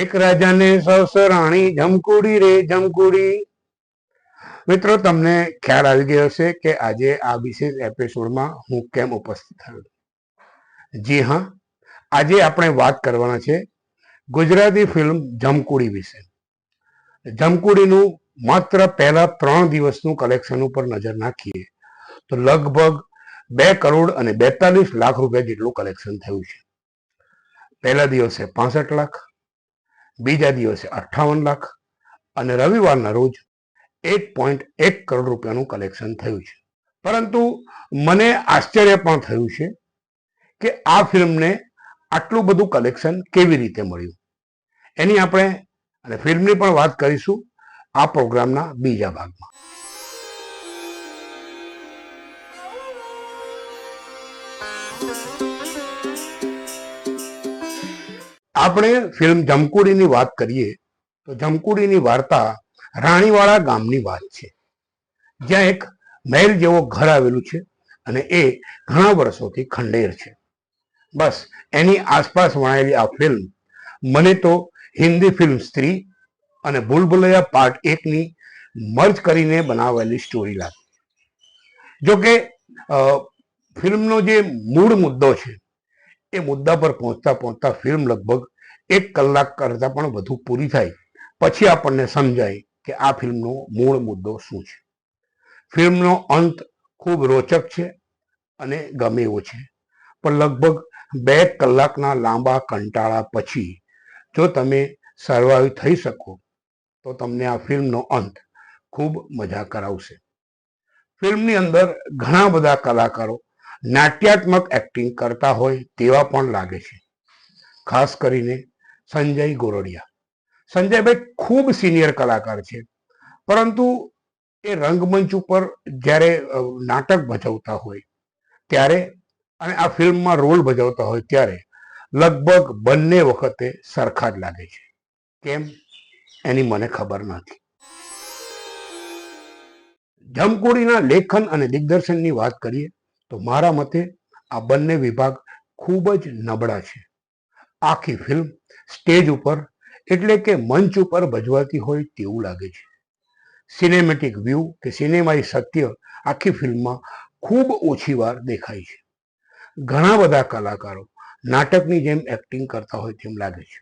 એક રાજાને સસ રાણી જમકુડી રે, જમકુડી. મિત્રો, તમને ખ્યાલ આવી ગયો હશે કે આજે આ વિશેષ એપિસોડમાં હું કેમ ઉપસ્થિત થયો? જી હા, આજે આપણે વાત કરવાના છે ગુજરાતી ફિલ્મ જમકુડી વિશે. જમકુડીનું માત્ર પહેલા ત્રણ દિવસનું કલેક્શન ઉપર નજર નાખીએ, તો લગભગ બે કરોડ અને બેતાલીસ લાખ રૂપિયા જેટલું કલેક્શન થયું છે. પહેલા દિવસે પાસઠ લાખ બીજા દિવસે અઠ્ઠાવન લાખ અને રવિવારના રોજ એક પોઈન્ટ એક કરોડ રૂપિયાનું કલેક્શન થયું છે. પરંતુ મને આશ્ચર્ય પણ થયું છે કે આ ફિલ્મને આટલું બધું કલેક્શન કેવી રીતે મળ્યું? એની આપણે અને ફિલ્મની પણ વાત કરીશું આ પ્રોગ્રામના બીજા ભાગમાં. આપણે ફિલ્મ જમકુડીની વાત કરીએ, તો જમકુડીની વાર્તા રાણીવાળા ગામની વાત છે. જ્યાં એક મહેલ જેવો ઘર આવેલું છે અને એ ઘણા વર્ષોથી ખંડેર છે. બસ, એની આસપાસ વણાયેલી આ ફિલ્મ મને તો હિન્દી ફિલ્મ સ્ત્રી અને ભૂલભુલૈયા પાર્ટ એકની મર્જ કરીને બનાવેલી સ્ટોરી લાગી. જોકે ફિલ્મનો જે મૂળ મુદ્દો છે એ મુદ્દા પર પહોંચતા પહોંચતા ફિલ્મ લગભગ એક કલાક કરતાં પણ વધુ પૂરી થાય. પછી આપણને સમજાય કે આ ફિલ્મનો મૂળ મુદ્દો શું છે. ફિલ્મનો અંત ખૂબ રોચક છે અને ગમે એવો છે. પણ લગભગ બે કલાકના લાંબા કંટાળા પછી જો તમે સર્વાઈવ થઈ શકો, તો તમને આ ફિલ્મનો અંત ખૂબ મજા કરાવશે. ફિલ્મની અંદર ઘણા બધા કલાકારો નાટ્યાત્મક એક્ટિંગ કરતા હોય તેવા પણ લાગે છે. ખાસ કરીને સંજય ગોરડિયા. સંજયભાઈ ખૂબ સિનિયર કલાકાર છે. પરંતુ એ રંગમંચ ઉપર જ્યારે નાટક ભજવતા હોય ત્યારે અને આ ફિલ્મમાં રોલ ભજવતા હોય ત્યારે લગભગ બંને વખતે સરખા જ લાગે છે. કેમ? એની મને ખબર નથી. જમકુડીના લેખન અને દિગ્દર્શનની વાત કરીએ તો મારા મતે આ બંને વિભાગ ખૂબ જ નબળા છે. આખી ફિલ્મ સ્ટેજ ઉપર એટલે કે મંચ ઉપર ભજવાતી હોય તેવું લાગે છે. સિનેમેટિક વ્યૂ કે સિનેમાઈ સત્ય આખી ફિલ્મમાં ખૂબ ઓછી વાર દેખાય છે. ઘણા બધા કલાકારો નાટકની જેમ એક્ટિંગ કરતા હોય તેમ લાગે છે.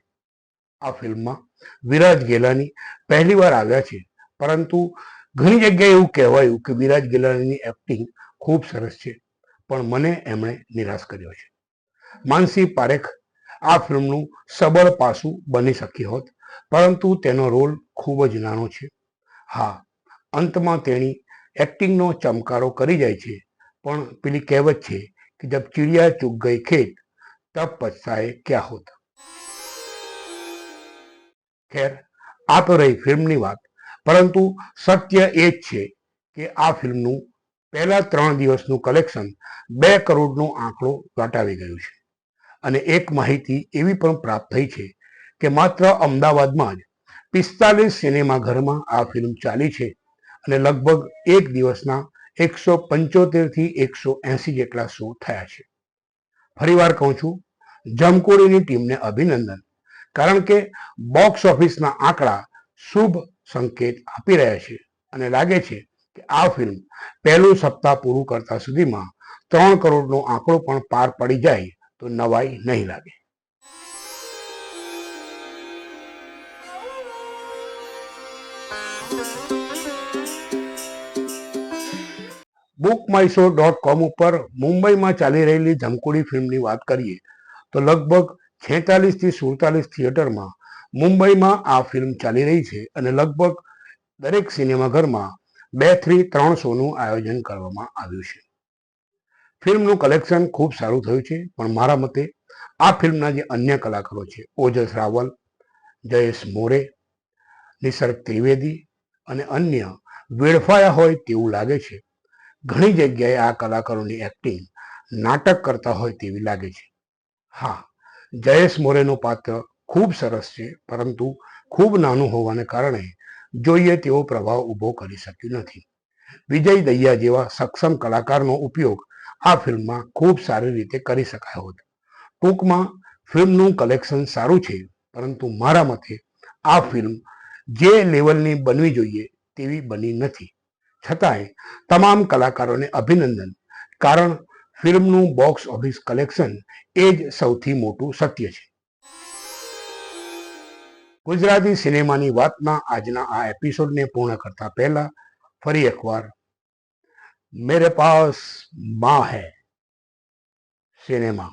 આ ફિલ્મમાં વિરાજ ગેલાની પહેલી વાર આવ્યા છે, પરંતુ ઘણી જગ્યાએ એવું કહેવાયું કે વિરાજ ગેલાણીની એક્ટિંગ ખૂબ સરસ છે. પણ મને એમણે નિરાશ કર્યો છે. માનસી પારેખ આ ફિલ્મનું સબળ પાસું બની શકી હોત, પરંતુ તેનો રોલ ખૂબ જ નાનો છે. હા, અંતમાં તેણી એક્ટિંગનો ચમકારો કરી જાય છે, પણ પેલી કહેવત છે કે જબ ચિડિયા ચૂક ગઈ ખેત, તબ પછતાએ ક્યાં હોત? ખેર, આ તો રહી ફિલ્મની વાત, પરંતુ સત્ય એ જ છે કે આ ફિલ્મનું પહેલા ત્રણ દિવસનું કલેક્શન બે કરોડનો આંકડો વટાવી ગયું છે. અને એક માહિતી એવી પણ પ્રાપ્ત થઈ છે કે માત્ર અમદાવાદમાં જ પિસ્તાલીસ સિનેમાઘરમાં આ ફિલ્મ ચાલી છે અને લગભગ એક દિવસના એકસો પંચોતેરથી એકસો એંસી જેટલા શો થયા છે. ફરીવાર કહું છું, જમકોડીની ટીમને અભિનંદન, કારણ કે બોક્સ ઓફિસના આંકડા શુભ સંકેત આપી રહ્યા છે અને લાગે છે કે આ ફિલ્મ પહેલું સપ્તાહ પૂરું કરતા સુધીમાં ત્રણ કરોડનો આંકડો પણ પાર પડી જાય તો નવાઈ નહીં લાગે. Book my show dot com ઉપર મુંબઈમાં ચાલી રહેલી જમકુડી ફિલ્મની વાત કરીએ તો લગભગ છેતાલીસથી સુડતાલીસ થિયેટરમાં મુંબઈમાં આ ફિલ્મ ચાલી રહી છે અને લગભગ દરેક સિનેમાઘરમાં બેથી ત્રણ શોનું આયોજન કરવામાં આવ્યું છે. ફિલ્મનું કલેક્શન ખૂબ સારું થયું છે, પણ મારા મતે આ ફિલ્મના જે અન્ય કલાકારો છે ઓજસ રાવલ જયેશ મોરે, નિસર્ગ ત્રિવેદી અને અન્ય વેડફાયા હોય તેવું લાગે છે. ઘણી જગ્યાએ આ કલાકારોની એક્ટિંગ નાટક કરતા હોય તેવી લાગે છે. હા, જયેશ મોરેનું પાત્ર ખૂબ સરસ છે, પરંતુ ખૂબ નાનું હોવાને કારણે જોઈએ તેવો પ્રભાવ ઊભો કરી શક્યું નથી. વિજય દૈયા જેવા સક્ષમ કલાકારનો ઉપયોગ આ ફિલ્મમાં ખૂબ સારી રીતે કરી શકાયો હતો. ટૂંકમાં, ફિલ્મનું કલેક્શન સારું છે, પરંતુ મારા મતે આ ફિલ્મ જે લેવલની બનવી જોઈએ તેવી બની નથી. છતાંય, તમામ કલાકારોને અભિનંદન, કારણ ફિલ્મનું બોક્સ ઓફિસ કલેક્શન એ જ સૌથી મોટું સત્ય છે. ગુજરાતી સિનેમાની વાતના આજના આ એપિસોડને પૂર્ણ કરતા પહેલા ફરી એકવાર, મેરે પાસમાં હૈ સિનેમા